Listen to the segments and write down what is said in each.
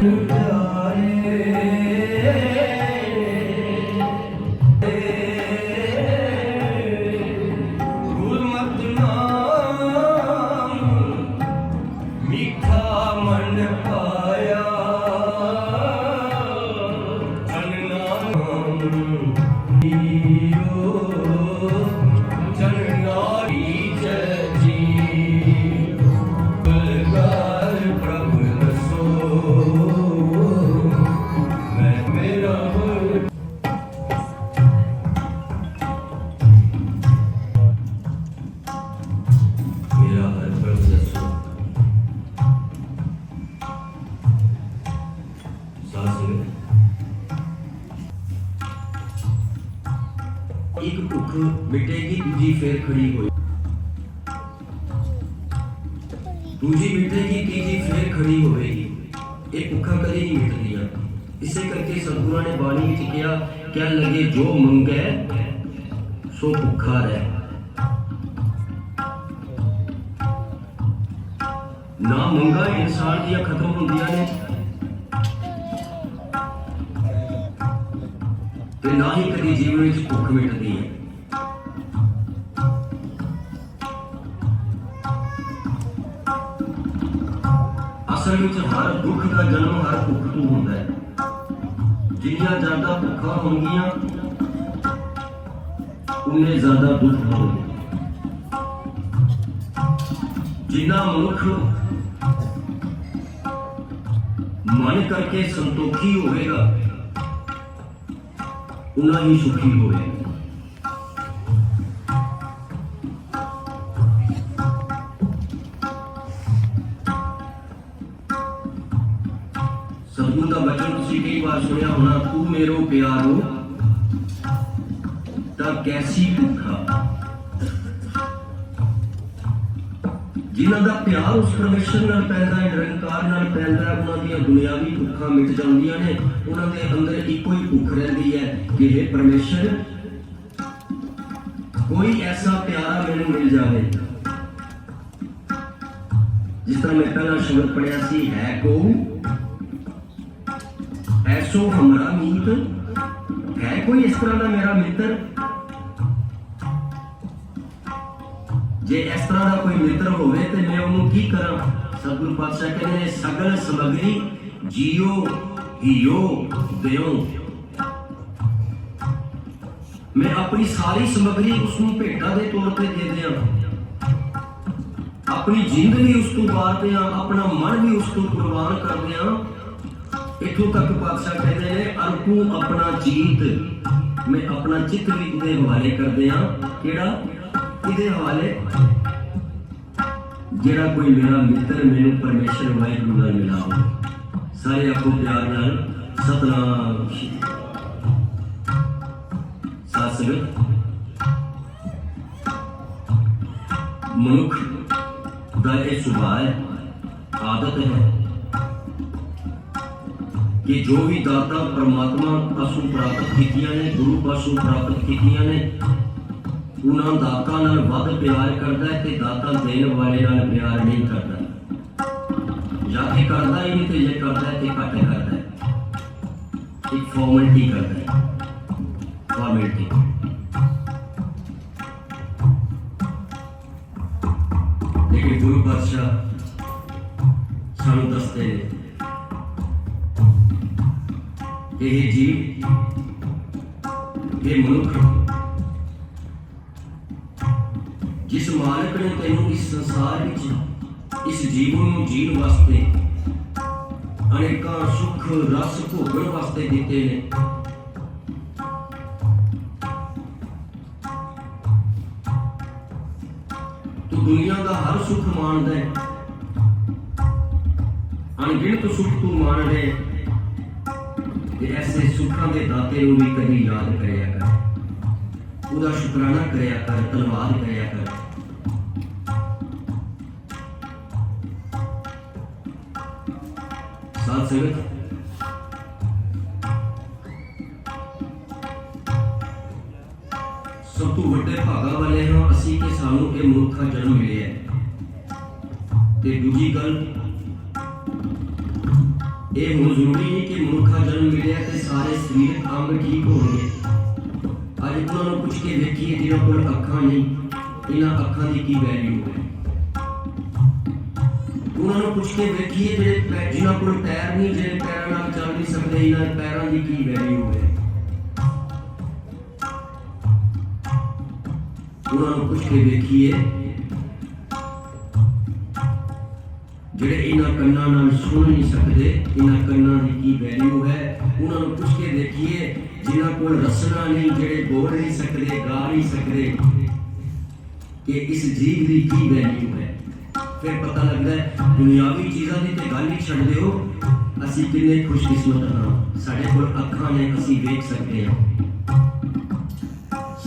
Hallelujah. ਮਿਟੇਗੀ, ਦੂਜੀ ਫੇਰ ਖੜੀ ਹੋਈ। ਦੂਜੀ ਮਿਟੇਗੀ, ਤੀਜੀ ਫੇਰ ਖੜੀ ਹੋਵੇਗੀ। ਇਹ ਭੁੱਖਾਂ ਕਦੇ ਨਹੀਂ ਮਿਟਦੀਆਂ ਇਸੇ ਕਰਕੇ ਸਤਿਗੁਰਾਂ ਨੇ ਬਾਣੀ ਵਿੱਚ ਕਿਹਾ ਕਹਿਣ ਲੱਗੇ ਜੋ ਮੰਗੈ, ਸੋ ਭੁੱਖਾ ਰਹਿ। ਨਾ ਮੰਗਾ ਇਨਸਾਨ ਦੀਆਂ ਖਤਮ ਹੁੰਦੀਆਂ ਨੇ, ਤੇ ਨਾ ਹੀ ਕਦੀ ਜੀਵਨ ਵਿੱਚ ਭੁੱਖ ਮਿਟਦੀ ਹੈ। ਅਸਲ ਵਿੱਚ ਹਰ ਦੁੱਖ ਦਾ ਜਨਮ ਹਰ ਭੁੱਖ ਤੋਂ ਹੁੰਦਾ ਹੈ। ਜਿੰਨੀਆਂ ਜ਼ਿਆਦਾ ਭੁੱਖਾਂ ਹੋਣਗੀਆਂ, ਉਨੇ ਜ਼ਿਆਦਾ ਦੁੱਖ ਹੋਣਗੇ। ਜਿੰਨਾ ਮਨੁੱਖ ਮਨ ਕਰਕੇ ਸੰਤੋਖੀ ਹੋਵੇਗਾ, ਉਨਾ ਹੀ ਸੁਖੀ ਹੋਵੇਗਾ। ਹੋਣਾ ਤੂੰ ਤਾਂ ਕੈਸੀ ਭੁੱਖਾ? ਜਿਨ੍ਹਾਂ ਦਾ ਪਿਆਰ ਉਸ ਪਰਮੇਸ਼ਰ ਨਾਲ ਪੈਂਦਾ ਹੈ, ਨਿਰੰਕਾਰ ਨਾਲ ਪੈਂਦਾ ਹੈ, ਉਹਨਾਂ ਦੀਆਂ ਦੁਨਿਆਵੀ ਭੁੱਖਾਂ ਮਿਟ ਜਾਂਦੀਆਂ ਨੇ, ਉਹਨਾਂ ਦੇ ਅੰਦਰ ਇੱਕੋ ਹੀ ਭੁੱਖ ਰਹਿੰਦੀ ਹੈ ਕਿ हे ਪਰਮੇਸ਼ਰ, ਕੋਈ ਐਸਾ ਪਿਆਰਾ ਮੈਨੂੰ ਮਿਲ ਜਾਵੇ, ਜਿਸ ਤਰ੍ਹਾਂ ਮੈਂ ਪਹਿਲਾਂ ਸ਼ਬਦ ਪੜਿਆ ਸੀ, ਹੈ ਕੋ ਐਸੋ ਹਮਾਰਾ ਮੀਤ। ਹੈ ਕੋਈ ਇਸ ਤਰ੍ਹਾਂ ਦਾ ਮੇਰਾ ਮਿੱਤਰ? ਜੇ ਇਸ ਤਰ੍ਹਾਂ ਦਾ ਕੋਈ ਮਿੱਤਰ ਹੋਵੇ ਤੇ ਮੈਂ ਉਹਨੂੰ ਕੀ ਕਰਾਂ? ਸਤਿਗੁਰੂ ਪਾਤਸ਼ਾਹ ਕਹਿੰਦੇ ਨੇ, ਸਗਲ ਸਮਗਰੀ ਜੀਓ ਹੀਓ ਦਿਓ। ਮੈਂ ਆਪਣੀ ਸਾਰੀ ਸਮਗਰੀ ਉਸ ਨੂੰ ਭੇਟਾ ਦੇ ਤੌਰ ਤੇ ਦੇ ਦਿਆਂ। ਆਪਣੀ ਜਿੰਦ ਵੀ ਉਸ ਤੋਂ ਵਾਰ ਦਿਆਂ, ਆਪਣਾ ਮਨ ਵੀ ਉਸ ਤੋਂ ਕੁਰਬਾਨ ਕਰ ਦਿਆਂ। ਇਥੋਂ ਤੱਕ ਪਾਤਸ਼ਾਹ ਕਹਿੰਦੇ ਨੇ ਅਰਪੂ ਆਪਣਾ ਜੀਤ, ਮੈਂ ਆਪਣਾ ਚਿੱਤ ਵੀ ਉਹਦੇ ਹਵਾਲੇ ਕਰਦੇ ਆ। ਕਿਹੜਾ? ਇਹਦੇ ਹਵਾਲੇ? ਜਿਹੜਾ ਕੋਈ ਮੇਰਾ ਮਿੱਤਰ ਮੈਨੂੰ ਪਰਮੇਸ਼ਰ ਵਾਹਿਗੁਰੂ ਨਾਲ ਮਿਲਾਵੇ। ਸਾਰੇ ਆਪੋ ਪਿਆਰ ਨਾਲ, ਸਤਨਾਮ ਸ਼੍ਰੀ ਮਨੁੱਖ ਦਾ ਇਹ ਸੁਭਾਅ ਆਦਤ ਹੈ। ਕਿ ਜੋ ਵੀ ਦਾਤਾ ਪ੍ਰਮਾਤਮਾ ਪਾਸੋਂ ਪ੍ਰਾਪਤ ਕੀਤੀਆਂ ਨੇ, ਗੁਰੂ ਪਾਸੋਂ ਪ੍ਰਾਪਤ ਕੀਤੀਆਂ ਨੇ, ਉਹਨਾਂ ਦਾਤਾ ਨਾਲ ਵੱਧ ਪਿਆਰ ਕਰਦਾ ਹੈ ਤੇ ਦਾਤਾ ਦੇਣ ਵਾਲੇ ਨਾਲ ਪਿਆਰ ਨਹੀਂ ਕਰਦਾ। ਜਾਂ ਤੇ ਕਰਦਾ ਹੀ ਨਹੀਂ ਤੇ ਜੇ ਕਰਦਾ ਤੇ ਘੱਟ ਕਰਦਾ ਹੈ। ਇੱਕ ਫਾਰਮੈਲਿਟੀ ਕਰਦਾ ਹੈ। ਫਾਰਮੈਲਿਟੀ ਲੇਕਿਨ ਗੁਰੂ ਪਾਤਸ਼ਾਹ ਇਹ ਜੀਵ, ਇਹ ਮਨੁੱਖ, ਜਿਸ ਮਾਲਕ ਨੇ ਤੈਨੂੰ ਇਸ ਸੰਸਾਰ ਵਿੱਚ, ਇਸ ਜੀਵਨ ਨੂੰ ਜੀਣ ਵਾਸਤੇ ਅਨੇਕਾਂ ਸੁੱਖ, ਰਸ, ਭੋਗਣ ਵਾਸਤੇ ਦਿੱਤੇ ਨੇ। ਤੂੰ ਦੁਨੀਆ ਦਾ ਹਰ ਸੁੱਖ ਮਾਣਦਾ ਹੈ। ਅਣਗਿਣਤ ਸੁੱਖ ਤੂੰ ਮਾਣ ਰਿਹਾ ਹੈ। ਤੇ ਐਸੇ ਸੁੱਖਾਂ ਦੇ ਦਾਤੇ ਨੂੰ ਵੀ ਕਦੀ ਯਾਦ ਕਰਿਆ ਕਰ। ਉਹਦਾ ਸ਼ੁਕਰਾਨਾ ਕਰਿਆ ਕਰ, ਧੰਨਵਾਦ ਕਰਿਆ ਕਰ। ਸਾਧ ਸੰਗਤ, ਸਭ ਤੋਂ ਵੱਡੇ ਭਾਗਾ ਵਾਲੇ ਹਾਂ ਅਸੀਂ ਕਿ ਸਾਨੂੰ ਇਹ ਮਨੁੱਖਾ ਜਨਮ ਮਿਲਿਆ ਤੇ ਦੂਜੀ ਗੱਲ ਇਹ ਹੁਣ ਜ਼ਰੂਰੀ ਨਹੀਂ ਕਿ ਮਨੁੱਖਾ ਜਨਮ ਮਿਲਿਆ ਤੇ ਸਾਰੇ ਸਰੀਰਕ ਅੰਗ ਠੀਕ ਹੋਣਗੇ ਅੱਜ ਉਹਨਾਂ ਨੂੰ ਪੁੱਛ ਕੇ ਵੇਖੀਏ ਜਿਹਨਾਂ ਕੋਲ ਅੱਖਾਂ ਨਹੀਂ ਇਹਨਾਂ ਅੱਖਾਂ ਦੀ ਕੀ ਵੈਲਿਊ ਹੈ ਉਹਨਾਂ ਨੂੰ ਪੁੱਛ ਕੇ ਵੇਖੀਏ ਜਿਹੜੇ ਪੈ- ਜਿਨ੍ਹਾਂ ਕੋਲ ਪੈਰ ਨਹੀਂ ਜਿਹੜੇ ਪੈਰਾਂ ਨਾਲ ਚੱਲ ਨਹੀਂ ਸਕਦੇ ਇਹਨਾਂ ਪੈਰਾਂ ਦੀ ਕੀ ਵੈਲਿਊ ਹੈ ਉਹਨਾਂ ਨੂੰ ਪੁੱਛ ਕੇ ਵੇਖੀਏ ਜਿਹੜੇ ਇਹਨਾਂ ਕੰਨਾਂ ਨਾਲ ਸੁਣ ਨਹੀਂ ਸਕਦੇ, ਇਹਨਾਂ ਕੰਨਾਂ ਦੀ ਕੀ ਵੈਲਿਊ ਹੈ, ਉਹਨਾਂ ਨੂੰ ਪੁੱਛ ਕੇ ਦੇਖੀਏ, ਜਿਨ੍ਹਾਂ ਕੋਲ ਰਸਨਾ ਨਹੀਂ, ਜਿਹੜੇ ਬੋਲ ਨਹੀਂ ਸਕਦੇ, ਗਾ ਨਹੀਂ ਸਕਦੇ, ਕਿ ਇਸ ਜੀਵ ਦੀ ਕੀ ਵੈਲਿਊ ਹੈ। ਫਿਰ ਪਤਾ ਲੱਗਦਾ ਹੈ, ਦੁਨਿਆਵੀ ਚੀਜ਼ਾਂ ਦੀ ਤੇ ਗੱਲ ਹੀ ਛੱਡ ਦਿਓ ਅਸੀਂ ਕਿੰਨੇ ਖੁਸ਼ਕਿਸਮਤ ਹਾਂ। ਸਾਡੇ ਕੋਲ ਅੱਖਾਂ ਨੇ ਅਸੀਂ ਵੇਖ ਸਕਦੇ ਹਾਂ।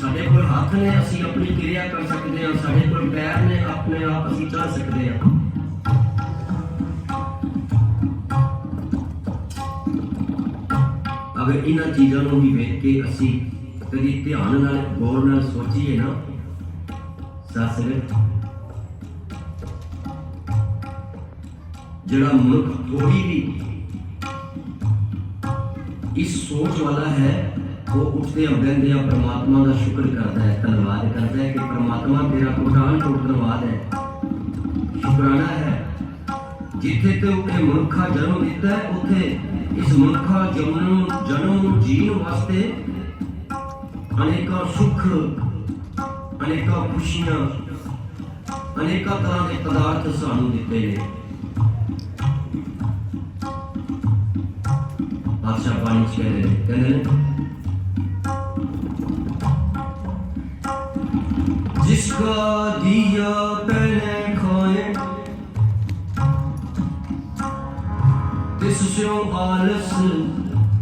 ਸਾਡੇ ਕੋਲ ਹੱਥ ਨੇ ਅਸੀਂ ਆਪਣੀ ਕਿਰਿਆ ਕਰ ਸਕਦੇ ਹਾਂ, ਸਾਡੇ ਕੋਲ ਪੈਰ ਨੇ ਆਪਣੇ ਆਪ ਅਸੀਂ ਚੱਲ ਸਕਦੇ ਹਾਂ। ਅਗਰ ਇਹਨਾਂ ਚੀਜ਼ਾਂ ਨੂੰ ਵੀ ਵੇਖ ਕੇ ਅਸੀਂ ਕਦੀ ਧਿਆਨ ਨਾਲ, ਗੌਰ ਨਾਲ ਸੋਚੀਏ ਨਾ ਸਾਸਗਤ ਜਿਹੜਾ ਮਨੁੱਖ ਥੋੜੀ ਵੀ ਇਸ ਸੋਚ ਵਾਲਾ ਹੈ, ਉਹ ਉੱਠਦੇ ਬਹਿੰਦੇ ਆ ਪ੍ਰਮਾਤਮਾ ਦਾ ਸ਼ੁਕਰ ਕਰਦਾ ਹੈ, ਧੰਨਵਾਦ ਕਰਦਾ ਹੈ ਕਿ ਪ੍ਰਮਾਤਮਾ ਤੇਰਾ ਕੋਟਾਨ ਕੋਟ ਧੰਨਵਾਦ ਹੈ। ਸ਼ੁਕਰਾਨਾ ਹੈ। ਜਿੱਥੇ ਤੇ ਉਹਨੇ ਮਨੁੱਖਾ ਜਨਮ ਦਿੱਤਾ ਹੈ, ਉੱਥੇ ਇਸ ਮਨੁੱਖਾ ਜਨਮ ਜਨਮ ਜੀਣ ਵਾਸਤੇ ਅਨੇਕਾਂ ਸੁੱਖ, ਅਨੇਕਾਂ ਖੁਸ਼ੀਆਂ, ਅਨੇਕਾਂ ਤਰ੍ਹਾਂ ਦੇ ਪਦਾਰਥ ਸਾਨੂੰ ਦਿੱਤੇ ਨੇ ਬਾਦਸ਼ਾਹ ਬਾਣੀ ਚ ਕਹਿੰਦੇ ਨੇ ਜਿਸ ਕਾ ਦੀਆ पूछो आलस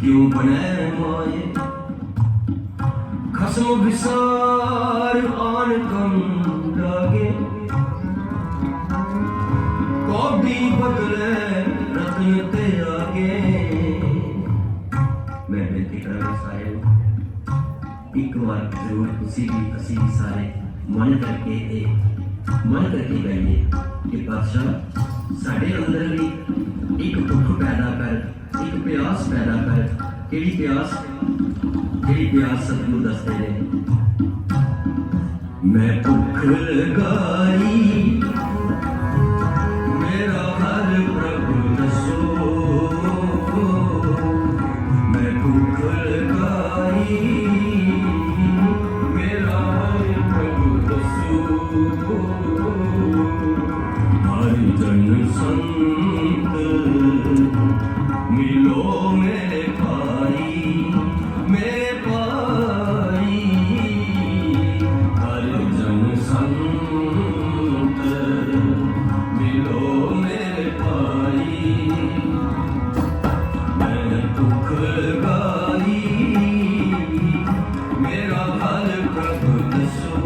क्यों बने माए? खसम विसार आन कम लागे। कौडी बदले रतन ते आगे। मैं बेनती करा सारे एक बार ज़रूर किसी भी किसी भी सारे मन करके मन करके गाइए कि बादशाह ਸਾਡੇ ਅੰਦਰ ਵੀ ਇੱਕ ਭੁੱਖ ਪੈਦਾ ਕਰ, ਇੱਕ ਪਿਆਸ ਪੈਦਾ ਕਰ। ਕਿਹੜੀ ਪਿਆਸ? ਕਿਹੜੀ ਪਿਆਸ ਸਤਿਗੁਰੂ ਦੱਸਦੇ ਨੇ? ਮੈਂ ਭੁੱਖ ਲਗਾਈ। ਸੰਤ ਮਿਲੋ ਮੇਰੇ ਭਾਈ ਮੈਂ ਦੁੱਖ ਗਾਈ ਮੇਰਾ ਹਰ ਪ੍ਰਭੂ ਦਸੋ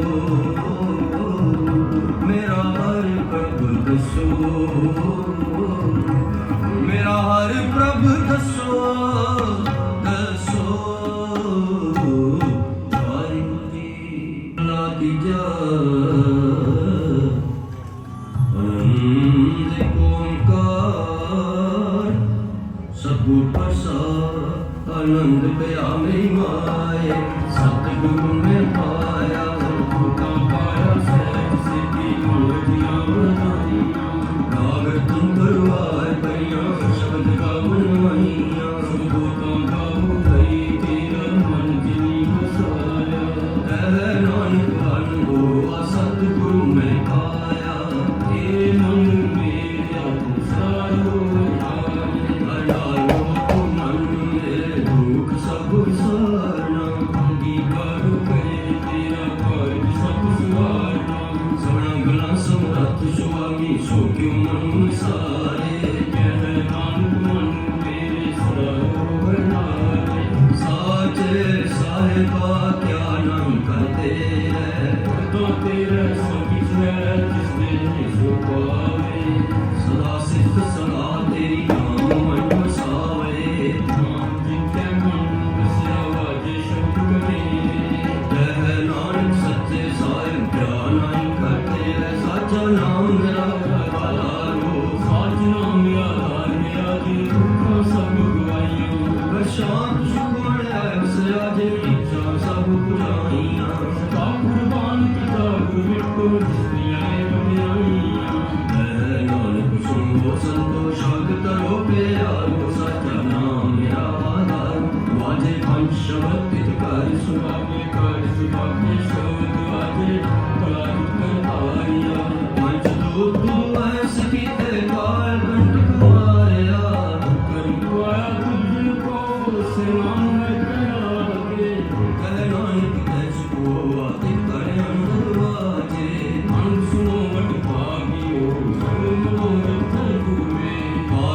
ਮੇਰਾ ਹਰ ਪ੍ਰਭੂ ਦਸੋ ਮੇਰਾ ਹਰ ਪ੍ਰਭੂ ਦਸੋ ਦਸੋ manter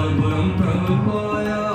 ਪਾਰ ਬ੍ਰਹਮ